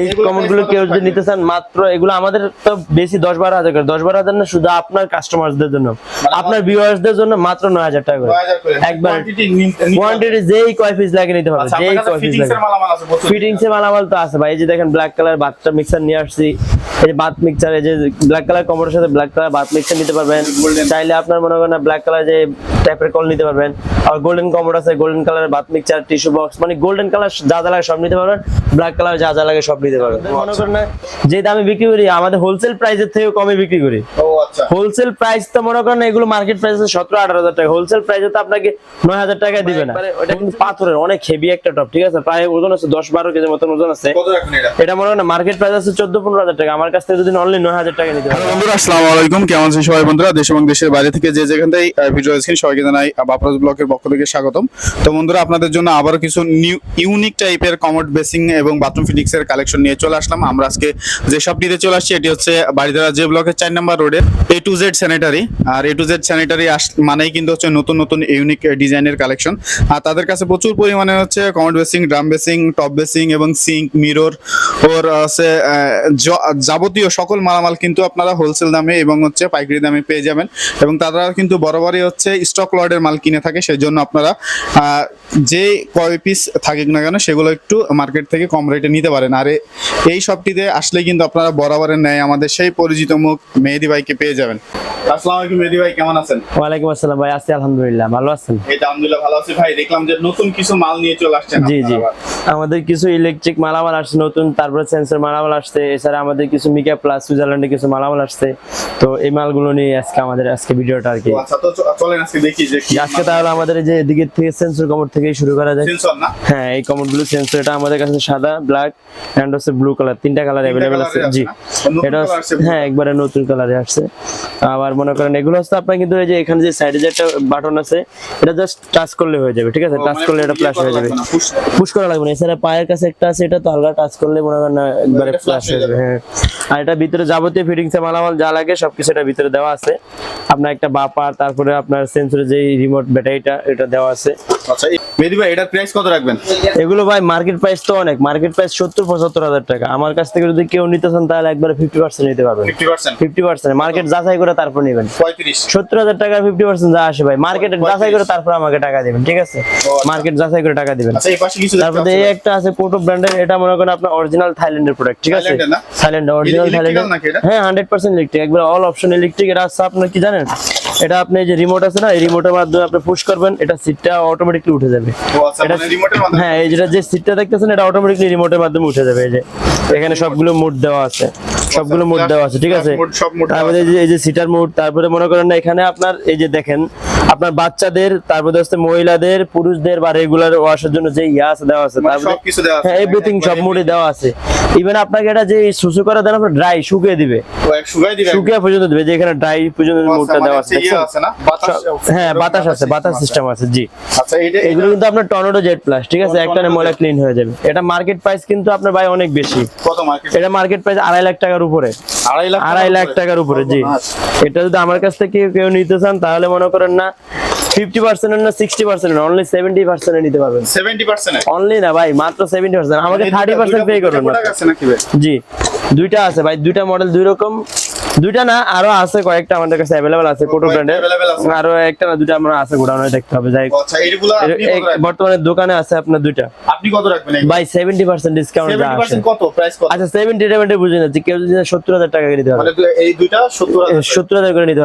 এই price গুলো কেউ যদি নিতে চান মাত্র এগুলো আমাদের তো বেশি দশ বারো হাজার করে। দশ বারো হাজার না শুধু আপনার কাস্টমারদের জন্য। আপনার ভিউয়ার্সদের জন্য মাত্র নয় হাজার টাকা করে। একবার কোয়ান্টিটি যেই কয় পিস লাগে নিতে পারবে আচ্ছা যেই কয় পিস লাগে মালামাল ফিটিংস এর মালামাল তো আছে ভাই। এই যে দেখেন ব্ল্যাক কালার বাথটা মিক্সার নিয়ে আসছি। এই যে বাথ মিক্সার এই যে ব্ল্যাক কালার কমোডের সাথে ব্ল্যাক কালার বাথ মিক্সার নিতে পারবেন। চাইলে আপনার মনে করেন ব্ল্যাক কালার যে ট্যাপের কল নিতে পারবেন। আর গোল্ডেন কমোড আছে golden colour bath mixer tissue box মানে গোল্ডেন কালার যা যা লাগে সব নিতে পারবেন ব্ল্যাক কালার যা যা লাগে সব নিতে পারবেন। মনে করেন না যে দামে বিক্রি করি আমাদের হোলসেল প্রাইসের থেকেও কমে বিক্রি করি। ও আচ্ছা। হোলসেল প্রাইস তো মনে করেন এগুলো মার্কেট প্রাইস সতেরো আঠারো হাজার টাকা। হোলসেল প্রাইসে তো আপনাকে নয় হাজার টাকায় দিবে না। ওটা কিন্তু পাথরের অনেক হেভি একটা টপ ঠিক আছে? প্রায় ওজন আছে দশ বারো কেজির মতন ওজন আছে। এটা? এটা মনে হয় মার্কেট প্রাইস আছে চোদ্দ পনেরো হাজার টাকা। আমার কাছ থেকে যদি অনলি নয় হাজার টাকা নিতে পারবেন বন্ধুরা আসসালামু আলাইকুম। কেমন আছেন সবাই বন্ধুরা? দেশ এবং দেশের বাইরে থেকে যে যেখান থেকে ভিডিও দেখছেন সবাইকে জানাই বাপরাজ ব্লকের পক্ষ থেকে স্বাগতম। তো বন্ধুরা, আপনাদের জন্য আবার কিছু নিউ ইউনিক টাইপের কমোড বেসিং এবং বাথরুম ফিটিংস এর কালেকশন নিয়ে চলে আসলাম। আমরা আজকে যে শপটিতে চলে আসছি, এটি হচ্ছে বাড়িধারা যে ব্লকের চার নাম্বার রোডে এ টু জেড স্যানিটারি আর এ টু জেড স্যানিটারি মানেই কিন্তু হচ্ছে নতুন নতুন ইউনিক ডিজাইনের কালেকশন আর তাদের কাছে প্রচুর পরিমাণে হচ্ছে commode basin drum basin top basin এবং সিঙ্ক মিরর ওর হচ্ছে যাবতীয় সকল মালামাল কিন্তু আপনারা হোলসেল দামে এবং হচ্ছে পাইকারি দামে পেয়ে যাবেন। এবং তারা কিন্তু বরাবরই হচ্ছে স্টক লটের মাল কিনে থাকে, সেই জন্য আপনারা যে কয় পিস থাকুক না কেন সেগুলো একটু মার্কেট থেকে কম রেটে নিতে পারেন। আর এই শপটিতে আসলে কিন্তু আপনারা বরাবরের ন্যায় আমাদের সেই পরিচিত মুখ মেহেদি ভাইকে পেয়ে যাবেন। আসসালামু আলাইকুম মেহেদি ভাই কেমন আছেন? ওয়ালাইকুম আসসালাম ভাই আছি আলহামদুলিল্লাহ ভালো আছেন? এই তো আলহামদুলিল্লাহ ভালো আছি ভাই দেখলাম যে নতুন কিছু মাল নিয়ে চলে আসছেন জি জি। আমাদের কিছু ইলেকট্রিক মালামাল আসছে নতুন তারপরে সেন্সর মালামাল আসছে এছাড়া আমাদের কিছু মিকা প্লাস সুইজারল্যান্ডে কিছু মালামাল আসছে। তো এই মালগুলো নিয়ে আজকে আমাদের আজকে ভিডিওটা আর কি। আচ্ছা তো চলেন আজকে দেখি যে আজকে তাহলে আমাদের এই যে এদিকে থেকে সেন্সর কমোড থেকেই শুরু করা যায়। সেন্সর না? হ্যাঁ এই কমোডগুলো সেন্সর এটা আমাদের কাছে সাদা ব্ল্যাক এন্ড হচ্ছে ব্লু কালার তিনটা কালার অ্যাভেলেবেল আছে। জি। এটা হ্যাঁ একবারে নতুন কালারে আসছে। আবার মনে করেন এগুলো হচ্ছে আপনার কিন্তু এই যে এখানে যে সাইডে যে একটা বাটন আছে এটা জাস্ট টাচ করলে হয়ে যাবে ঠিক আছে? টাচ মানে করলে এটা ফ্ল্যাশ হয়ে যাবে। পুশ করা। লাগবে না। এছাড়া পায়ের কাছে একটা আছে এটা তো আলগা টাচ করলে মনে করেন একবারে ফ্ল্যাশ হয়ে যাবে। হ্যাঁ। আর এটা ভিতরে যাবতীয় ফিটিংস এর মালামাল যা লাগে সবকিছু এটা ভিতরে দেওয়া আছে। আপনার একটা বাপার তারপরে আপনার সেন্সরে যে রিমোট ব্যাটারিটা এটা দেওয়া আছে। আচ্ছা মেহেদি ভাই এটার প্রাইস কত রাখবেন? এগুলো ভাই মার্কেট প্রাইস তো অনেক। মার্কেট প্রাইস সত্তর পঁচাত্তর হাজার টাকা। আমার কাছ থেকে যদি কেউ নিতে চান তাহলে একবারে ফিফটি পার্সেন্ট নিতে পারবেন। ফিফটি পার্সেন্ট মার্কেট যাচাই করে তারপর নেবেন। সত্তর হাজার টাকা ফিফটি পার্সেন্ট যা আসে ভাই। মার্কেট যাচাই করে তারপর আমাকে টাকা দিবেন ঠিক আছে? আচ্ছা। মার্কেট যাচাই করে টাকা দিবেন। আচ্ছা তারপরে এই একটা আছে কোটো ব্র্যান্ডের এটা মনে করেন আপনার অরিজিনাল থাইল্যান্ডের প্রোডাক্ট ঠিক আছে? থাইল্যান্ড অরিজিনাল থাইল্যান্ড হ্যাঁ হান্ড্রেড পার্সেন্ট ইলেকট্রিক একবার অল অপশন ইলেকট্রিক এটা আছে আপনার কি জানেন? এটা আপনি যে রিমোট আছে না এই রিমোটের মাধ্যমে আপনি পুশ করবেন এটা সিটটা অটোমেটিকলি উঠে যাবে। আচ্ছা এটা- মানে হ্যাঁ এই যেটা যে সিটটা দেখতেছেন এটা অটোমেটিকলি রিমোটের মাধ্যমে উঠে যাবে এই যে। এখানে সবগুলো মুড দেওয়া আছে। সবগুলো মুড দেওয়া আছে ঠিক আছে? মোড সব মোড তারপরে এই যে এই যে সিটার মোড তারপরে মনে করেন না এখানে আপনার এই যে দেখেন আপনার বাচ্চাদের তারপরে হচ্ছে মহিলাদের পুরুষদের বা রেগুলার ওয়াশের জন্য যে ইয়া আছে দেওয়া আছে মানে হ্যাঁ এভরিথিং সব মোডে দেওয়া আছে। ইভেন আপনাকে এটা যে শুশু করা দেন আপনার ড্রাই শুকিয়ে দিবে। ও এক শুকাই দিবে শুকিয়ে পর্যন্ত দিবে যে এখানে ড্রাই পর্যন্ত আচ্ছা, মোডটা মানে দেওয়া আছে ইয়ে আছে হ্যাঁ বাতাস আছে বাতাস সিস্টেম আছে জি। আচ্ছা এগুলো কিন্তু আপনার টর্নেডো জেড প্লাস ঠিক আছে? একটা ময়লা ক্লিন হয়ে যাবে। এটা মার্কেট প্রাইস কিন্তু আপনার ভাই অনেক বেশি। এটা মার্কেট প্রাইস আড়াই লাখ টাকার উপরে। আড়াই লাখ টাকার উপরে? জি। আচ্ছা। এটা যদি আমার কাছ থেকে কেউ- নিতে চান তাহলে মনে করেন না ফিফটি পার্সেন্ট না sixty percent only seventy percent নিতে পারবেন। সেভেন্টি পার্সেন্ট অনলি না ভাই মাত্র সেভেন্টি পার্সেন্ট আমাকে থার্টি পার্সেন্ট পে করবেন জি দুইটা আছে ভাই দুইটা মডেল দুই রকম। দুইটা না আরও আছে কয়েকটা আমাদের কাছে অ্যাভেলেবল আছে কোটো ব্র্যান্ডের আরও একটা না দুইটা আমরা আছে গোডাউনে দেখতে হবে যাই আচ্ছা এইগুলো আপনি কত রাখবেন? বর্তমানে দোকানে আছে আপনার দুইটা। আপনি কত রাখবেন ভাই সেভেন্টি পার্সেন্ট ডিসকাউন্ট যা সেভেন্টি আছে পার্সেন্ট কত? প্রাইস কত? আচ্ছা সেভেন্টি সেভেন্টি বুঝে না যে কেউ যদি সত্তর হাজার টাকা করে নিতে মানে এই দুইটা সত্তর হাজার সত্তর হাজার করে নিতে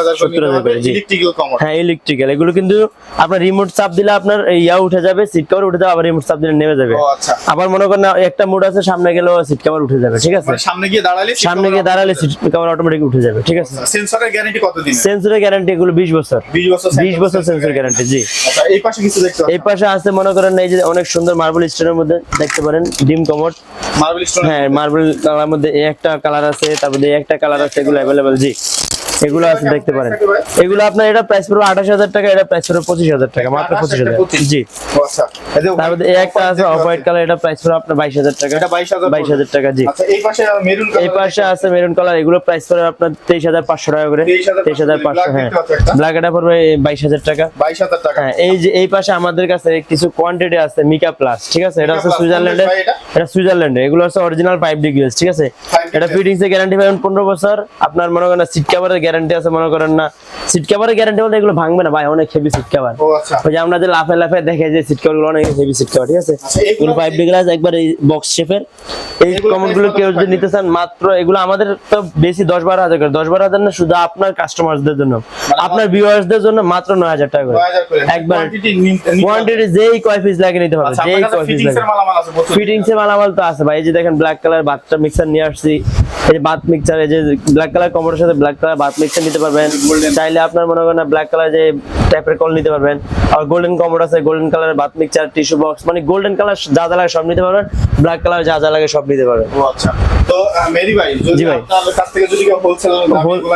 হাজার সত্তর করে ইলেকট্রিক্যাল কমর হ্যাঁ ইলেকট্রিক্যাল এগুলো কিন্তু আপনার রিমোট চাপ দিলে আপনার ইয়া উঠে যাবে সিট কভার উঠে যাবে আবার রিমোট চাপ দিলে নেমে যাবে। ও আচ্ছা। আবার মনে করেন না, একটা মোড আছে সামনে গেলেও সিট কভার উঠে যাবে ঠিক আছে? মানে সামনে গিয়ে দাঁড়ালে সামনে গিয়ে দাঁড়ালে সিট কভার অটোমেটিক উঠে যাবে ঠিক আছে? সেন্সরের গ্যারান্টি কত দিন সেন্সরের গ্যারান্টি এগুলো বিশ বছর। 20 বছর বিশ বছর সেন্সর গ্যারান্টি জি। আচ্ছা এই পাশে কিছু দেখতে এই পাশে আছে মনে করেন এই যে অনেক সুন্দর মার্বেল স্টোনের মধ্যে দেখতে পারেন ডিম কমোড মার্বেল স্টোন হ্যাঁ মার্বেল কালার মধ্যে এই একটা কালার আছে তারপরে এই একটা কালার আছে এগুলো अवेलेबल জি। এগুলো আছে দেখতে পারেন। এগুলো আপনার এটা প্রাইস পড়বে আঠাশ হাজার টাকা এটা প্রাইস পড়বে পঁচিশ হাজার টাকা মাত্র পঁচিশ হাজার। জি। আচ্ছা এই যে তারপরে এই একটা আছে অফ হোয়াইট কালার এটা প্রাইস পড়বে আপনার বাইশ হাজার টাকা। এটা 22,000 বাইশ হাজার টাকা জি। আচ্ছা এই পাশে মেরুন এই পাশে আছে মেরুন কালার এগুলো প্রাইস পড়বে আপনার তেইশ হাজার পাঁচশো টাকা করে। 23,500 তেইশ হাজার পাঁচশো হ্যাঁ। ব্ল্যাক এটা পড়বে বাইশ হাজার টাকা। বাইশ হাজার টাকা। হ্যাঁ এই যে এই পাশে আমাদের কাছে কিছু কোয়ান্টিটি আছে মিকা প্লাস ঠিক আছে? এটা হচ্ছে সুইজারল্যান্ডের ভাই এটা? সুইজারল্যান্ডে এগুলো হচ্ছে অরিজিনাল ফাইভ ডিগ্রি ঠিক আছে? এটা। ফিটিংস গ্যারান্টি পাবেন পনেরো বছর। আপনার মনে করেন সিট কভারের গ্যারান্টি আছে মনে করেন না। সিট কভারের গ্যারান্টি বলতে এগুলো ভাঙবে না ভাই অনেক হেভি সিট কভার ও আচ্ছা। ওই যে আমরা যে লাফে লাফে দেখে যে সিট কভারগুলো অনেক হেভি সিট কভার ঠিক আছে? আচ্ছা, এগুলো ফাইভ ডিগ্রি একবার এই বক্স শেপের এই কমেন্টগুলো কেউ যদি নিতে চান মাত্র এগুলো আমাদের তো বেশি দশ বারো হাজার করে। দশ বারো হাজার না শুধু আপনার কাস্টমারদের জন্য। আপনার ভিউয়ার্সদের জন্য মাত্র নয় হাজার টাকা করে। 9000 করে। একবার কোয়ান্টিটি যেই কয় পিস লাগে নিতে পারবে আচ্ছা যেই কয় পিস লাগে এর মালামাল তো আছে ভাই এই যে দেখেন ব্ল্যাক কালার বাথটা মিক্সার নিয়ে আসছি। এই যে বাথ মিক্সার এই যে ব্ল্যাক কালার কম্বোর সাথে ব্ল্যাক কালার বাথ মিক্সার নিতে পারবেন। চাইলে আপনার মনে করেন ব্ল্যাক কালার যে ট্যাপের কল নিতে পারবেন। আর গোল্ডেন কম্বোর আছে golden colour bath mixer tissue box মানে গোল্ডেন কালার যা যা লাগে সব নিতে পারবেন। ব্ল্যাক কালার যা যা লাগে সব নিতে পারবেন। ও আচ্ছা। তো মেরি ভাই যদি আপনার কাছ থেকে যদি হোলসেল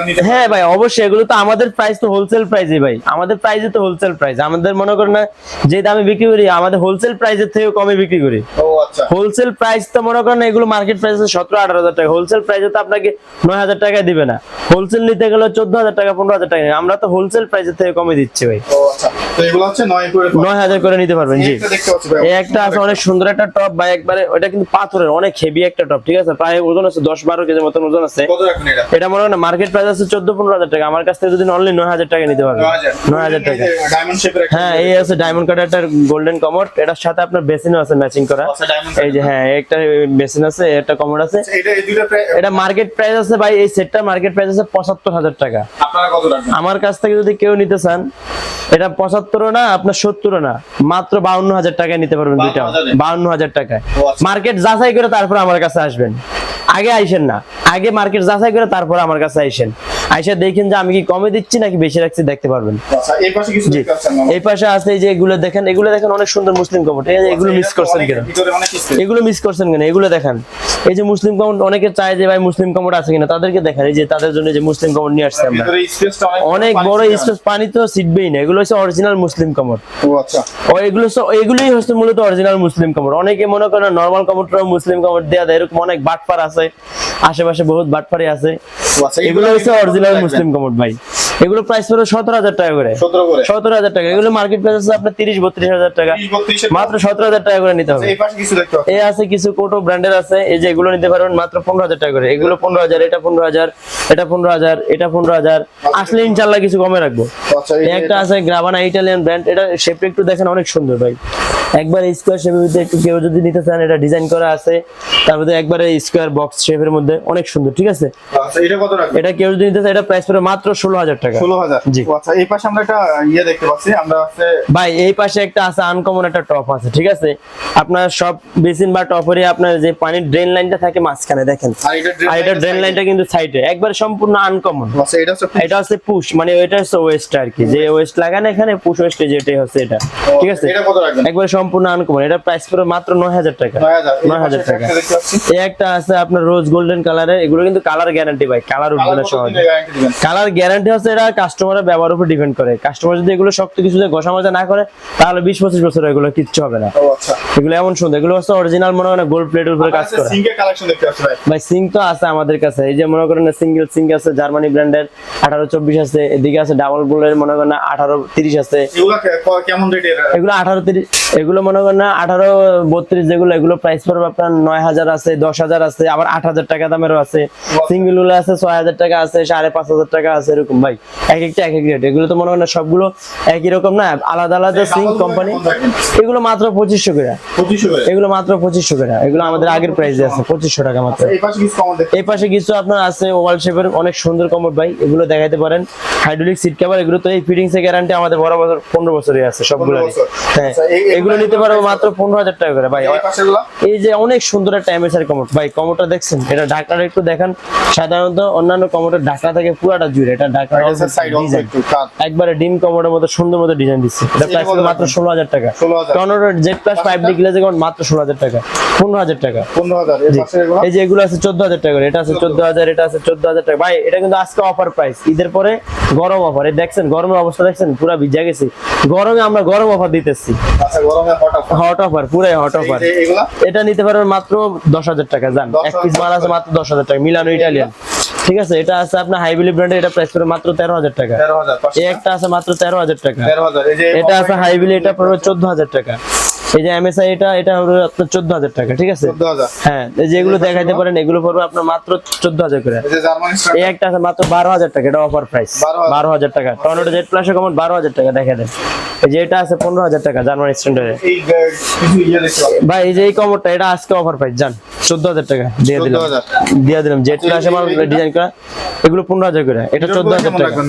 নিতে হ্যাঁ ভাই অবশ্যই এগুলো তো আমাদের প্রাইস তো হোলসেল প্রাইসে ভাই। আমাদের প্রাইসে তো হোলসেল প্রাইস আমাদের মনে করেন না যে দামে বিক্রি করি আমাদের হোলসেল প্রাইসের থেকেও কমে বিক্রি করি। ও আচ্ছা। হোলসেল প্রাইস তো মনে করেন এগুলো মার্কেট প্রাইস সতেরো আঠারো হাজার টাকা। হোলসেল প্রাইসে তো আপনাকে নয় হাজার টাকায় দিবে না। হোলসেল নিতে গেলে চোদ্দ হাজার টাকা পনেরো হাজার টাকা নেয়। আমরা তো হোলসেল প্রাইসের থেকে কমে দিচ্ছি ভাই। ও আচ্ছা। তো এগুলো হচ্ছে নয় করে নয় হাজার করে নিতে পারবেন জি। একটা দেখতে পাচ্ছি ভাই এই একটা আছে অনেক সুন্দর একটা টপ বা একবারে ওটা কিন্তু পাথরের অনেক হেভি একটা টপ ঠিক আছে? প্রায় ওজন আছে দশ বারো কেজি মতন ওজন আছে। এটা? এটা মনে করেন মার্কেট প্রাইস আছে চোদ্দ পনেরো হাজার টাকা আমার কাছ থেকে যদি অনলি নয় হাজার টাকা নিতে পারবেন। নয় হাজার। টাকা। ডায়মন্ড শেপের একটা হ্যাঁ এই আছে ডায়মন্ড কাটার একটা গোল্ডেন কমোড এটার সাথে আপনার বেসিনও আছে ম্যাচিং করা। আচ্ছা এই যে হ্যাঁ একটা বেসিন আছে একটা কমোড আছে। এটা এই দুইটা এটা মার্কেট প্রাইস আছে ভাই এই সেটটা মার্কেট প্রাইস আছে পঁচাত্তর হাজার টাকা। আপনারা কত রাখবেন? আমার কাছ থেকে যদি কেউ নিতে চান এটা পঁচাত্তরও না আপনার সত্তর না। মাত্র বাউন্ন হাজার টাকায় নিতে পারবেন দুইটা। বাউন্ন হাজার টাকায়। আচ্ছা। মার্কেট যাচাই করে তারপর আমার কাছে আসবেন। আগে আইসেন না। আগে মার্কেট যাচাই করে তারপর আমার কাছে আইসেন। আইসা দেখেন যে আমি কি কমে দিচ্ছি নাকি বেশি রাখছি দেখতে পারবেন। আচ্ছা এই পাশে আছে যে এগুলো দেখেন এগুলো দেখেন অনেক সুন্দর মুসলিম যে এগুলো মিস করছেন কেন? এগুলো মিস করছেন কেন? এগুলো দেখান। এই যে মুসলিম কমোড অনেকে চায় যে ভাই মুসলিম কমোড আছে কিনা তাদেরকে দেখান। এই যে তাদের জন্য যে মুসলিম কমোড নিয়ে আসছে আমরা। অনেক বড় স্পেস পানি তো সিটবেই না। এগুলো হচ্ছে অরিজিনাল মুসলিম কমোড ও আচ্ছা। ও এগুলো এগুলোই হচ্ছে মূলত অরিজিনাল মুসলিম কমোড অনেকে মনে করেন নর্মাল কমোডটাও মুসলিম কমোড দেওয়া দেয় এরকম অনেক বাটপার আছে আশেপাশে বহুত বাটপারি আছে। আচ্ছা এগুলো হচ্ছে অরিজিনাল মুসলিম কমোড ভাই। এগুলো প্রাইস পড়বে সতেরো হাজার টাকা করে। সতেরো হাজার টাকা। এগুলো মার্কেট প্রাইস আছে আপনার তিরিশ বত্রিশ হাজার টাকা। 30 32 এর মাত্র সতেরো হাজার টাকা করে নিতে হবে। এই পাচ্ছি। এই আছে কিছু কোটো ব্র্যান্ডের আছে। এই যে এগুলো নিতে পারবেন মাত্র পনেরো হাজার টাকা করে। এগুলো পনেরো হাজার এটা পনেরো হাজার এটা পনেরো হাজার এটা পনেরো হাজার। আসলে ইনশাল্লাহ কিছু কমে রাখব। আচ্ছা একটা আছে গ্রাবানা ইটালিয়ান ব্র্যান্ড এটা শেপটা একটু দেখেন অনেক সুন্দর ভাই। একবার স্কোয়ার শেপের মধ্যে একটু কেউ যদি নিতে চান এটা ডিজাইন করা আছে। তার মধ্যে একবারে স্কোয়ার বক্স শেপের মধ্যে অনেক সুন্দর ঠিক আছে? আচ্ছা এটা কত এটা কেউ যদি নিতে চায় এটা প্রাইস পড়বে মাত্র ষোলো হাজার টাকা। 16000 জি। ও আচ্ছা এই পাশে আমরা একটা ইয়ে দেখতে পাচ্ছি আমরা আছে ভাই এই পাশে একটা আছে আনকমন একটা টপ আছে ঠিক আছে? আপনার সব বেসিন বা টপেরই আপনার যে পানির ড্রেন লাইনটা থাকে মাঝখানে দেখেন। আর এটা drain আর এটা line ড্রেন লাইনটা কিন্তু সাইডে একবার সম্পূর্ণ আনকমন আচ্ছা এটা হচ্ছে এটা হচ্ছে পুশ মানে ওইটা হচ্ছে ওয়েস্ট আর কি যে ওয়েস্ট লাগানো এখানে পুশ ওয়েস্ট যেটাই হচ্ছে এটা ঠিক আছে? এটা কত রাখবেন? একবার সম্পূর্ণ আনকমন এটা প্রাইস পড়বে মাত্র নয় হাজার টাকা। 9000 নয় হাজার টাকা। এই একটা আছে আপনার রোজ গোল্ডেন কালারের এগুলো কিন্তু কালার গ্যারান্টি ভাই কালার উঠবে না সহজে। কালার গ্যারান্টি হচ্ছে এটা কাস্টমারের ব্যবহার উপর ডিপেন্ড করে। কাস্টমার যদি এগুলো শক্ত কিছু ঘষা মাজা না করে তাহলে বিশ পঁচিশ বছর এগুলো কিচ্ছু হবে না। আচ্ছা। এগুলো এমন সুন্দর এগুলো হচ্ছে অরিজিনাল মনে হয় গোল্ড প্লেটের উপরে কাজ করা। ভাই। সিং তো আছে আমাদের কাছে। এই যে মনে করেন সিঙ্গেল সিং আছে জার্মানি ব্র্যান্ডের আঠারো চব্বিশ আছে এদিকে আছে ডাবল বুলের মনে করেন আঠারো তিরিশ আছে। এগুলা আঠারো তিরিশ এগুলো মনে করেন না আঠারো বত্রিশ যেগুলো এগুলো প্রাইস পড়বে আপনার নয় হাজার আছে দশ হাজার আছে আবার আট হাজার টাকা দামেরও আছে। সিঙ্গেলগুলো আছে ছয় হাজার টাকা আছে সাড়ে পাঁচ হাজার টাকা আছে এরকম ভাই। এক একটা এক এক রেট এগুলো তো মনে করেন না সবগুলো একই রকম না? আলাদা আলাদা সিং কোম্পানি এগুলো মাত্র পঁচিশশো করে। এগুলো মাত্র পঁচিশশো করে। এগুলো আমাদের আগের প্রাইসে আছে পঁচিশশো টাকা মাত্র। এই পাশে কিছু কমন দেখতে এই পাশে কিছু আপনার আছে ওয়াল শেপের অনেক সুন্দর কমোড ভাই। এগুলো দেখাইতে পারেন। হাইড্রোলিক সিট কভার এগুলো তো এই ফিটিংস এর গ্যারান্টি আমাদের বড় বছর পনেরো বছরই আছে সবগুলো। হ্যাঁ আচ্ছা, এগুলো নিতে পারব মাত্র পনেরো হাজার টাকা করে ভাই। এই যে অনেক সুন্দর একটা এমএসআর কমোড ভাই কমোডটা দেখছেন? এটা ঢাকনাটা একটু দেখান। সাধারণত অন্যান্য কমোডের ঢাকা থাকে পুরাটা জুড়ে। এটা ঢাকনা এটা সাইড অল্প একটু কাট একবারে ডিম কমোডের মতো সুন্দর মতো ডিজাইন দিচ্ছে। এটা প্রাইস মাত্র রাখবেন? ষোলো হাজার। টাকা 16,000 tornado Z plus D glass মাত্র ষোলো হাজার টাকা। টাকা। এর পাশে এগুলো? এই যে এগুলো আছে চোদ্দ হাজার টাকা এটা আছে চোদ্দ হাজার এটা আছে চোদ্দ হাজার টাকা। ভাই এটা কিন্তু আজকে অফার প্রাইস ঈদের পরে গরম অফার এই দেখছেন গরমের অবস্থা দেখছেন? পুরা ভিজা গেছি। গরমে আমরা গরম অফার দিতেছি। আচ্ছা গরমে হট অফ হট অফার পুরাই হট অফার এটা নিতে পারবেন মাত্র দশ হাজার টাকা জান। এক পিস মাল আছে মাত্র দশ হাজার টাকা। মিলানো ইটালিয়ান ঠিক আছে এটা আছে আপনার হাইবিলি ব্র্যান্ডের এটা প্রাইস করে মাত্র তেরো হাজার টাকা। তেরো হাজার পাঁচশো এই একটা আছে মাত্র তেরো হাজার টাকা। তেরো হাজার এই যে এটা আছে হাইবিলি এটা পড়বে চোদ্দ হাজার টাকা। এই যে এমএসআই এটা এটা হবে আপনার চোদ্দ হাজার টাকা ঠিক আছে? চোদ্দ হাজার। হ্যাঁ এই যে এগুলো দেখাইতে পারেন এগুলো পড়বে আপনার মাত্র চোদ্দ হাজার করে। এই যে জার্মানি স্টার এই একটা আছে মাত্র বারো হাজার টাকা এটা অফার প্রাইস 12,000 বারো হাজার টাকা। টর্নেডো জেড প্লাসে কমন বারো হাজার টাকা দেখা দেন। এই যে এটা আছে পনেরো হাজার টাকা জার্মানি স্ট্যান্ডার্ডে এই কিছু ইয়ে দেখতে ভাই এই যে এই কমরটা এটা আজকে অফার প্রাইস জান। চোদ্দ হাজার টাকা দিয়ে দিলাম। 14,000 দিয়ে দিলাম। মাল ডিজাইন করা এগুলো পনেরো হাজার করে। এটা চোদ্দ হাজার টাকা।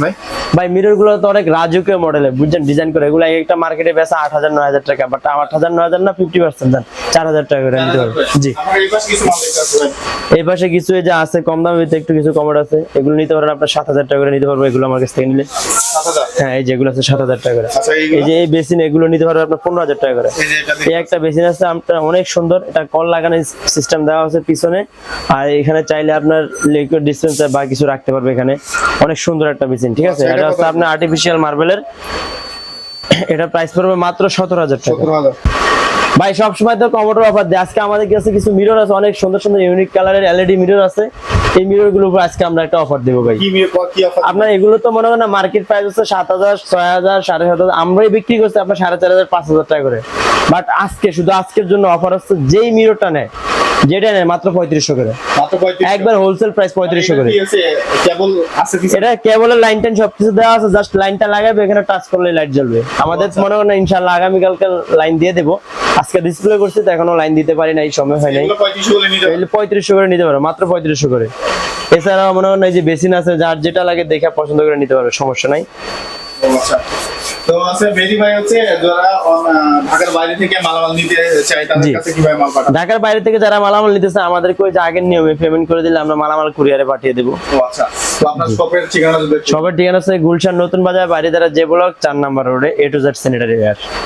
ভাই? মিররগুলো তো অনেক রাজকীয় মডেলের বুঝছেন? ডিজাইন করে। এগুলো একটা মার্কেটে বেচা আট হাজার নয় হাজার টাকা। বাট আট হাজার নয় হাজার না ফিফটি পার্সেন্ট দেন। চার হাজার টাকা করে নিতে পারবেন জি। এই পাশে কিছু যে আছে কম দামে একটু কিছু কমর আছে। এগুলো নিতে পারেন আপনার সাত হাজার টাকা করে নিতে পারব এগুলো আমার কাছ থেকে নিলে। হ্যাঁ এই যেগুলো আছে সাত হাজার টাকা করে। আচ্ছা এই যে এই বেসিন এগুলো নিতে পারবেন আপনার পনেরো হাজার টাকা করে। এই একটা বেসিন আছে আপনার অনেক সুন্দর। এটা কল লাগানো সিস্টেম দেওয়া আছে পিছনে। আর এখানে চাইলে আপনার লিকুইড ডিসপেন্সার বা কিছু রাখতে পারবে এখানে। অনেক সুন্দর একটা বেসিন ঠিক আছে? আচ্ছা, এটা হচ্ছে আপনার আর্টিফিশিয়াল মার্বেলের এটা প্রাইস পড়বে মাত্র সতেরো হাজার টাকা। ভাই সবসময় তো কমোডর অফার দেয়। আজকে আমাদের কাছে কিছু মিরর আছে অনেক সুন্দর সুন্দর ইউনিক কালারের এলইডি মিরর আছে। এই মিররগুলোর উপর আজকে আমরা একটা অফার দেবো ভাই। আপনার এগুলো তো মনে করেন না মার্কেট প্রাইস হচ্ছে সাত হাজার ছয় হাজার সাড়ে সাত হাজার। আমরাই বিক্রি করছি আপনার সাড়ে চার হাজার পাঁচ হাজার টাকা করে। বাট আজকে শুধু আজকের জন্য অফার হচ্ছে যেই মিররটা নেয়। যেটা নেয় মাত্র পঁয়ত্রিশশো করে। একবার হোলসেল প্রাইস পঁয়ত্রিশশো করে। এটা কেবলের লাইন টাইন সবকিছু দেওয়া আছে জাস্ট লাইনটা লাগাবে এখানে টাচ করলে লাইট জ্বলবে। আমাদের আচ্ছা। মনে করেন ইনশাল্লাহ আগামীকালকে লাইন দিয়ে দেবো। আজকে ডিসপ্লে করছি তো এখনও লাইন দিতে পারি নাই সময় হয় নাই। পঁয়ত্রিশশো করে নিতে পারো। মাত্র পঁয়ত্রিশশো করে। এছাড়াও মনে হয় না যে বেসিন আছে যার যেটা লাগে দেখে পছন্দ করে নিতে পারবে সমস্যা নাই। আচ্ছা। তো আছে বেরি ভাই হচ্ছে যারা ঢাকার বাইরে থেকে মালামাল নিতে চাই তাদের কাছে কীভাবে মাল পাঠাবো ঢাকার বাইরে থেকে যারা মালামাল নিতেছে আমাদেরকে ওই যে আগের নিয়মে পেমেন্ট করে দিলে আমরা মালামাল কুরিয়ারে পাঠিয়ে দেবো। ও আচ্ছা। তো আপনার শপের ঠিকানা শপের সবার ঠিকানা আছে গুলশান নতুন বাজার বাড়ি দ্বারা যে ব্লক চার নাম্বার রোডে A to Z sanitary ware